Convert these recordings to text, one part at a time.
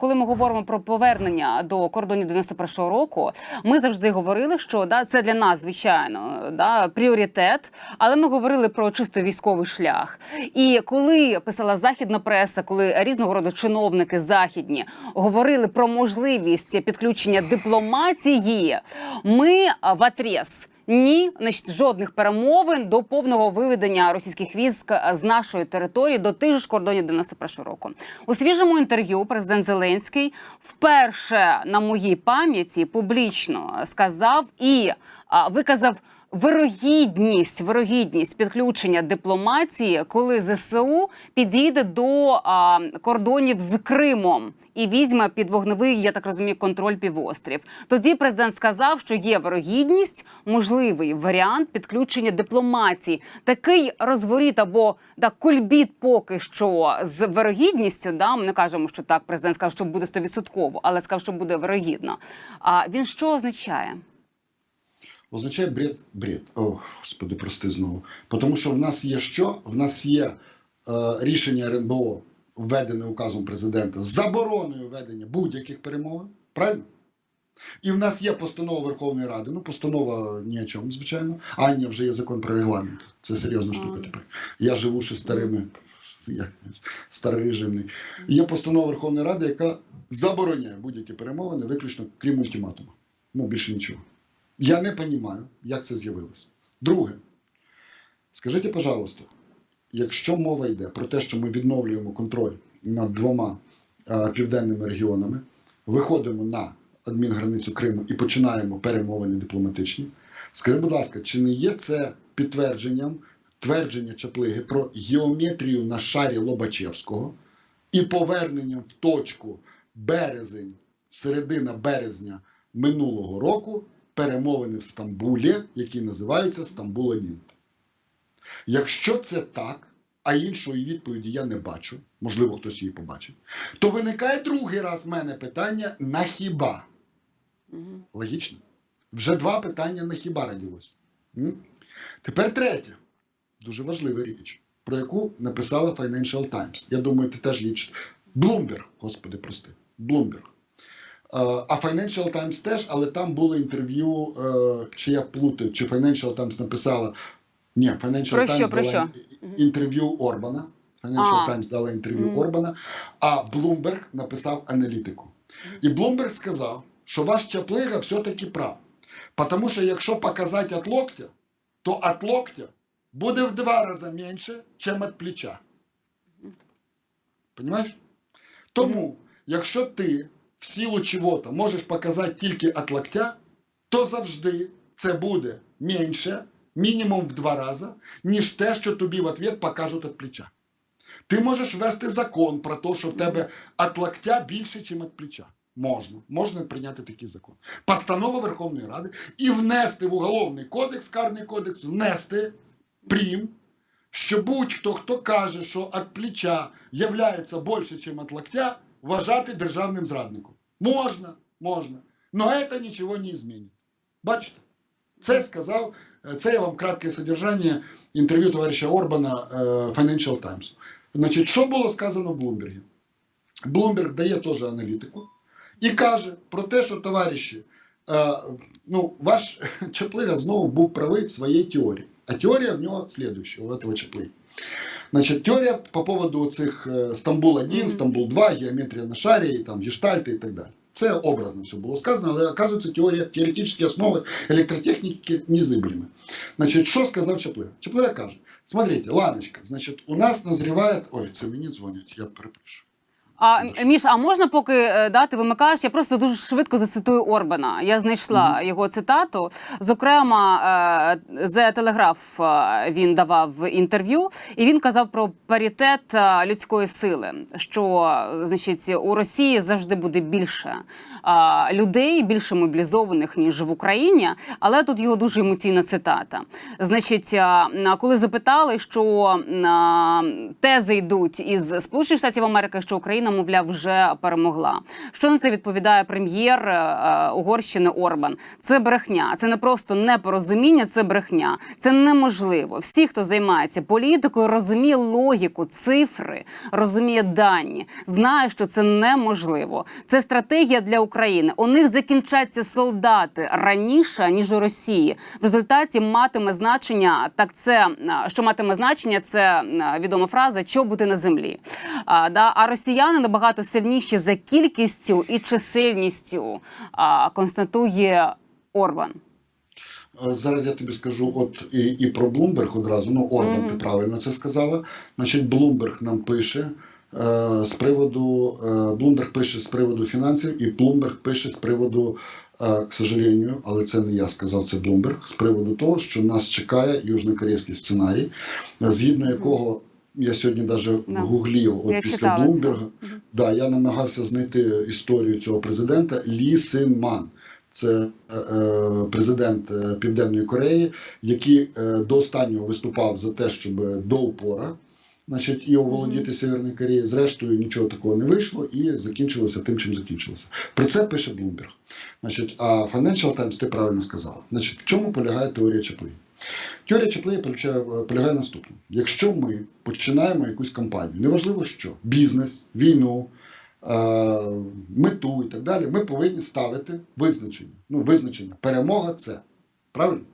Коли ми говоримо про повернення до кордонів 91-го року, ми завжди говорили, що да це для нас звичайно да пріоритет, але ми говорили про чисто військовий шлях. І коли писала західна преса, коли різного роду чиновники західні говорили про можливість підключення дипломатії, ми в атрес ні, жодних перемовин до повного виведення російських військ е, з нашої території до тих ж кордонів 91 року. У свіжому інтерв'ю президент Зеленський вперше на моїй пам'яті публічно сказав і виказав. Вирогідність, вирогідність підключення дипломатії, коли ЗСУ підійде до а, кордонів з Кримом і візьме під вогневий, я так розумію, контроль півострів. Тоді президент сказав, що є вирогідність, можливий варіант підключення дипломатії. Такий розворіт або да, кульбіт поки що з вирогідністю. Да, ми не кажемо, що так. Президент сказав, що буде 100%, але сказав, що буде вирогідно. А він що означає? Означає бред, бред. О, господи, прости знову. Тому що в нас є що? В нас є е, рішення РНБО, введене указом президента, з забороною ведення будь-яких перемовин. Правильно? І в нас є постанова Верховної Ради. Ну, постанова ні о чому, звичайно. А ні, вже є закон про регламент. Це серйозна штука А. тепер. Я живу ще старими. Я старий режимний. Є постанова Верховної Ради, яка забороняє будь-які перемовини, виключно крім ультиматуму. Ну, більше нічого. Я не розумію, як це з'явилось. Друге, скажіть, пожалуйста, якщо мова йде про те, що ми відновлюємо контроль над двома е, південними регіонами, виходимо на адмінграницю Криму і починаємо перемовини дипломатичні, скажіть, будь ласка, чи не є це підтвердженням твердження Чаплиги про геометрію на шарі Лобачевського і поверненням в точку березень, середина березня минулого року перемовини в Стамбулі, які називаються стамбул 1 Якщо це так, а іншої відповіді я не бачу, можливо, хтось її побачить, то виникає другий раз в мене питання на хіба. Мгм. Логічно? Вже два питання на хіба родилось. М? Тепер третє. Дуже важлива річ, про яку написала Financial Times. Я думаю, ти теж чит- Bloomberg, господи, прости. Bloomberg. Е, А Financial Times теж, але там було інтерв'ю, е, чи я плутаю, чи Financial Times написала. Ні, Financial Про Times що, про дала інтерв'ю Орбана. Financial А. Times дала інтерв'ю Мгм. Орбана, а Bloomberg написав аналітику. І Bloomberg сказав, що ваш Чаплига все-таки прав. Тому що якщо показати від локтя, то від локтя буде в два рази менше, ніж від плеча. Понимаєш? Тому, якщо ти в силу чого-то можеш показати тільки від локтя, то завжди це буде менше, мінімум в два рази, ніж те, що тобі в ответ покажуть від плеча. Ти можеш ввести закон про те, що в тебе від локтя більше, ніж від плеча. Можна. Можна прийняти такий закон. Постанова Верховної Ради і внести в Уголовний кодекс, Карний кодекс, внести прим, що будь-хто, хто каже, що від плеча являється більше, ніж від локтя, вважати державним зрадником. Можна, можна. Но це нічого не змінить. Бачите? Це сказав, е, це я вам кратке содержання інтерв'ю товариша Орбана е, Financial Times. Значить, що було сказано в Блумбергі? Блумберг дає теж аналітику і каже про те, що товариші, е, ну, ваш Чаплига знову був правий в своїй теорії. А теорія в нього слідуюча, у этого Чаплиги. Значит, теория по поводу цих е, Стамбул-1, Стамбул-2, геометрия на шарі, там, гештальти і так далі. Це образно все було сказано, але оказується теорія, теоретичні основи електротехніки незыблемы. Значить, що сказав Чаплига? Чаплига каже, смотрите, Ланочка, значить, у нас назріває... Ой, це мені дзвонять, я перепрошую. А Міш, а можна поки е, да, ти вимикаєш? Я просто дуже швидко зацитую Орбана. Я знайшла його цитату. Зокрема, е, The Telegraph е, він давав інтерв'ю, і він казав про паритет людської сили. Що значить у Росії завжди буде більше людей, більше мобілізованих ніж в Україні. Але тут його дуже емоційна цитата. Значить, коли запитали, що тези йдуть із Сполучених Штатів Америки, що Україна Україна, мовляв, вже перемогла. Що на це відповідає прем'єр е, е, Угорщини Орбан? Це брехня. Це не просто непорозуміння, це брехня. Це неможливо. Всі, хто займається політикою, розуміє логіку, цифри, розуміє дані, знає, що це неможливо. Це стратегія для України. У них закінчаться солдати раніше ніж у Росії. В результаті матиме значення. Так, це е, що матиме значення, це відома фраза чоботи на землі. А, да, а росіяни набагато сильніші за кількістю і чисельністю, а, констатує Орбан. Зараз я тобі скажу от і, і про Блумберг одразу. Ну, Орбан, Мгм. ти правильно це сказала. Значить, Блумберг нам пише е, з приводу е, Блумберг пише з приводу фінансів, і Блумберг пише з приводу, е, к сожалению, але це не я сказав, це Блумберг, з приводу того, що нас чекає южнокорейський сценарій, згідно якого. Я сьогодні навіть Да. гуглів от Я після це. Блумберга. Да, я намагався знайти історію цього президента Лі Син Ман. Це е, е, президент е, Південної Кореї, який е, до останнього виступав за те, щоб до упора, значить, і оволодіти Северної Кореї. Зрештою, нічого такого не вийшло і закінчилося тим, чим закінчилося. Про це пише Блумберг. Значить, а Financial Times ти правильно сказала. Значить, в чому полягає теорія Чаплеї? Теорія Чаплеї полягає, полягає наступне: якщо ми починаємо якусь кампанію, неважливо що, бізнес, війну, е, мету і так далі, ми повинні ставити визначення. Ну, визначення. Перемога це. Правильно?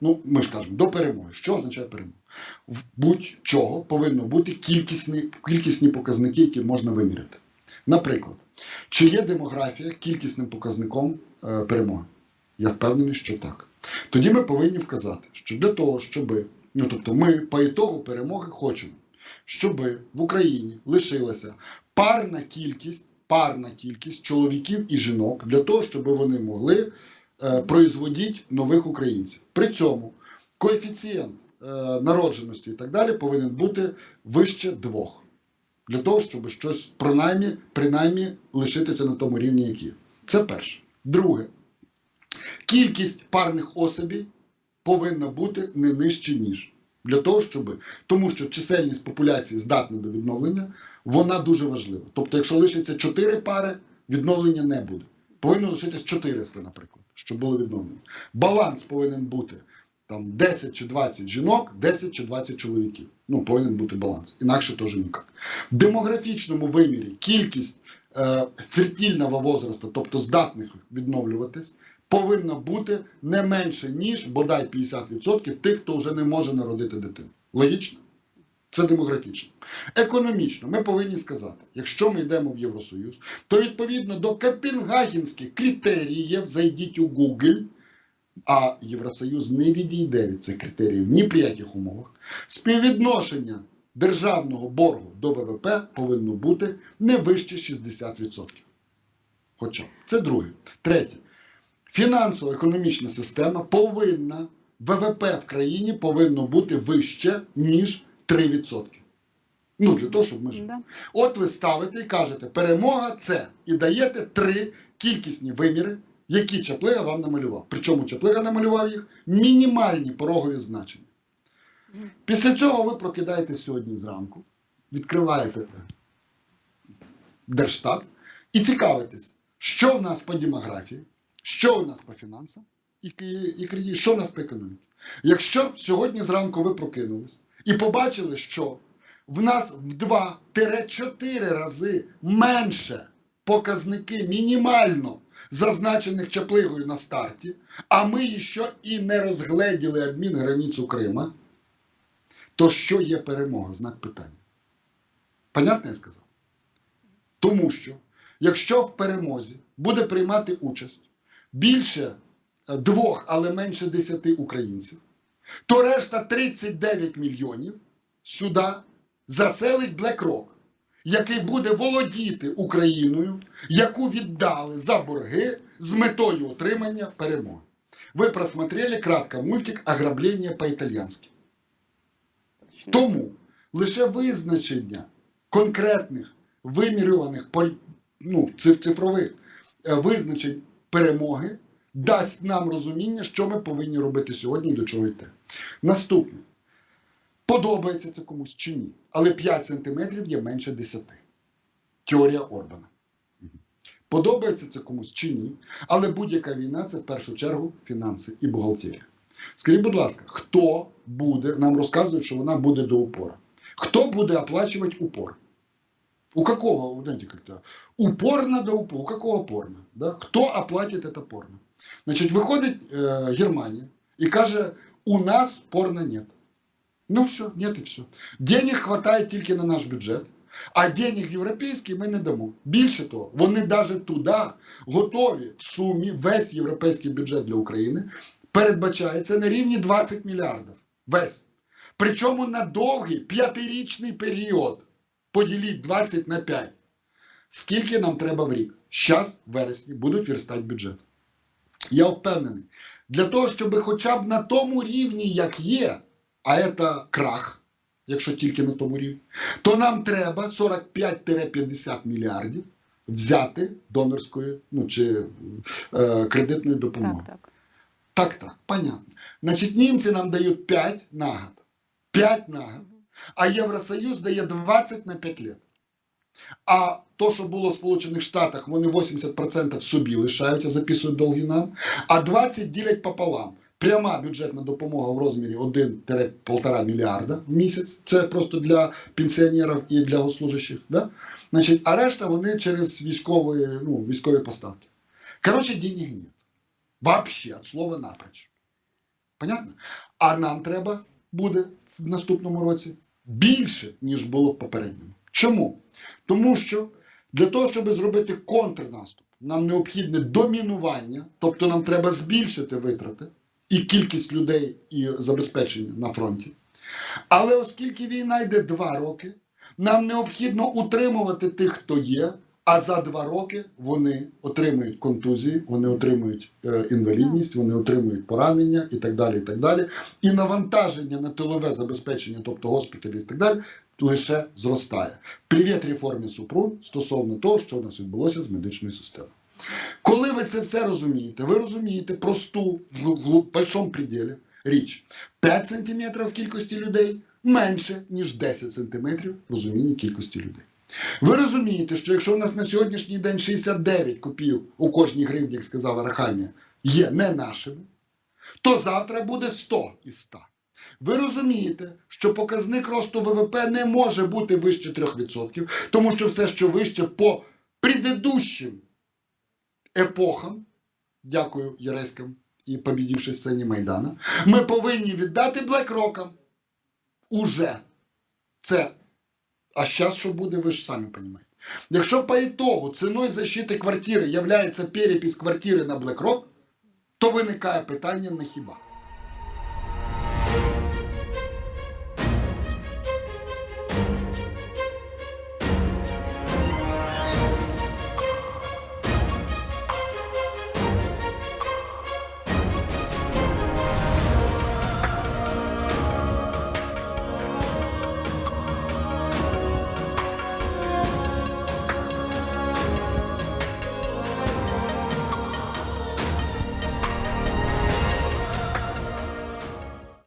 Ну, ми ж кажемо, до перемоги. Що означає перемога? В будь-чого повинно бути кількісні, кількісні показники, які можна виміряти. Наприклад, чи є демографія кількісним показником е, перемоги? Я впевнений, що так. Тоді ми повинні вказати, що для того, щоб, ну тобто, ми по ітогу перемоги хочемо, щоб в Україні лишилася парна кількість, парна кількість чоловіків і жінок для того, щоб вони могли е, производити нових українців. При цьому коефіцієнт е, народженості і так далі повинен бути вище двох. Для того, щоб щось принаймні, принаймні лишитися на тому рівні, як є. Це перше. Друге, кількість парних особей повинна бути не нижче, ніж. Для того, щоб. Тому що чисельність популяції здатна до відновлення, вона дуже важлива. Тобто, якщо лишиться 4 пари, відновлення не буде. Повинно лишитись 400, наприклад, щоб було відновлення. Баланс повинен бути там 10 чи 20 жінок, 10 чи 20 чоловіків. Ну, повинен бути баланс. Інакше теж ніяк. В демографічному вимірі кількість е, фертильного возрасту, тобто здатних відновлюватись, повинна бути не менше, ніж бодай 50% тих, хто вже не може народити дитину. Логічно? Це демографічно. Економічно, ми повинні сказати, якщо ми йдемо в Євросоюз, то відповідно до копенгагенських критеріїв зайдіть у Google, а Євросоюз не відійде від цих критеріїв ні при яких умовах. Співвідношення державного боргу до ВВП повинно бути не вище 60%. Хоча. Це друге. Третє. Фінансово-економічна система повинна, ВВП в країні повинно бути вище, ніж 3%. Ну, для того, щоб ми жили. Да. От ви ставите і кажете, перемога це. І даєте три кількісні виміри, які Чаплига вам намалював. Причому Чаплига намалював їх мінімальні порогові значення. Після цього ви прокидаєтесь сьогодні зранку, відкриваєте Держстат і цікавитесь, що в нас по демографії, що у нас по фінансам і, і кредит, що в нас по економіці. Якщо сьогодні зранку ви прокинулись і побачили, що в нас в 2-4 рази менше показники мінімально зазначених Чаплигою на старті, а ми ще і не розгледіли адмінграницю Крима, то що є перемога? Знак питання. Понятно я сказав? Тому що, якщо в перемозі буде приймати участь більше е, двох, але менше десяти українців, то решта 39 мільйонів сюди заселить BlackRock, який буде володіти Україною, яку віддали за борги з метою отримання перемоги. Ви просмотрели кратко мультик «Ограблення по-італійськи». Тому лише визначення конкретних вимірюваних ну, цифрових е, визначень перемоги дасть нам розуміння, що ми повинні робити сьогодні і до чого йти. Наступне. Подобається це комусь чи ні, але 5 сантиметрів є менше 10. теорія Орбана. Подобається це комусь чи ні, але будь-яка війна це в першу чергу фінанси і бухгалтерія. Скажіть, будь ласка, хто буде, нам розказують, що вона буде до упора. Хто буде оплачувати упор? У какого, знаете, как-то, упорно до упора, у какого порно? Да? Кто оплатит это порно? Значит, выходит э, Германия и каже, у нас порно нет. Ну все, нет і все. Денег хватає тільки на наш бюджет, а денег європейських ми не дамо. Більше того, вони навіть туди готові в сумі весь європейський бюджет для України передбачається на рівні 20 мільярдів. Весь. Причому на довгий п'ятирічний період. Поділіть 20 на 5. Скільки нам треба в рік? Щас, в вересні, будуть верстати бюджет. Я впевнений, для того, щоб хоча б на тому рівні, як є, а це крах, якщо тільки на тому рівні, то нам треба 45-50 мільярдів взяти донорської ну, чи е, кредитної допомоги. Так, так. Так, так, понятно. Значить, німці нам дають 5 на год. 5 на год. А Євросоюз дає 20 на 5 лет. А то, що було в Сполучених Штатах, вони 80% собі лишають, а записують долги нам, а 20 ділять пополам. Пряма бюджетна допомога в розмірі 1-1,5 мільярда в місяць. Це просто для пенсіонерів і для госслужащих. Да? Значить, а решта вони через військові, ну, військові поставки. Коротше, денег нет. Вообще, от слова напроч. Понятно? А нам треба буде в наступному році більше, ніж було в попередньому. Чому? Тому що для того, щоб зробити контрнаступ, нам необхідне домінування, тобто нам треба збільшити витрати і кількість людей і забезпечення на фронті. Але оскільки війна йде два роки, нам необхідно утримувати тих, хто є, а за два роки вони отримують контузії, вони отримують е, інвалідність, вони отримують поранення і так далі. І так далі. І навантаження на тилове забезпечення, тобто госпіталі і так далі, лише зростає. Привіт реформі Супрун стосовно того, що у нас відбулося з медичною системою. Коли ви це все розумієте, ви розумієте просту в, большому пределі річ. 5 см кількості людей менше, ніж 10 см в розумінні кількості людей. Ви розумієте, що якщо у нас на сьогоднішній день 69 копійок у кожній гривні, як сказала Рахамія, є не нашими, то завтра буде 100 із 100. Ви розумієте, що показник росту ВВП не може бути вище 3%, тому що все, що вище по предыдущим епохам, дякую Єреськам і побідівши сцені Майдана, ми повинні віддати блекрокам. Уже. Це. А зараз що буде, ви ж самі розумієте. Якщо по ітогу ціною защити квартири являється перепис квартири на BlackRock, то виникає питання на хіба.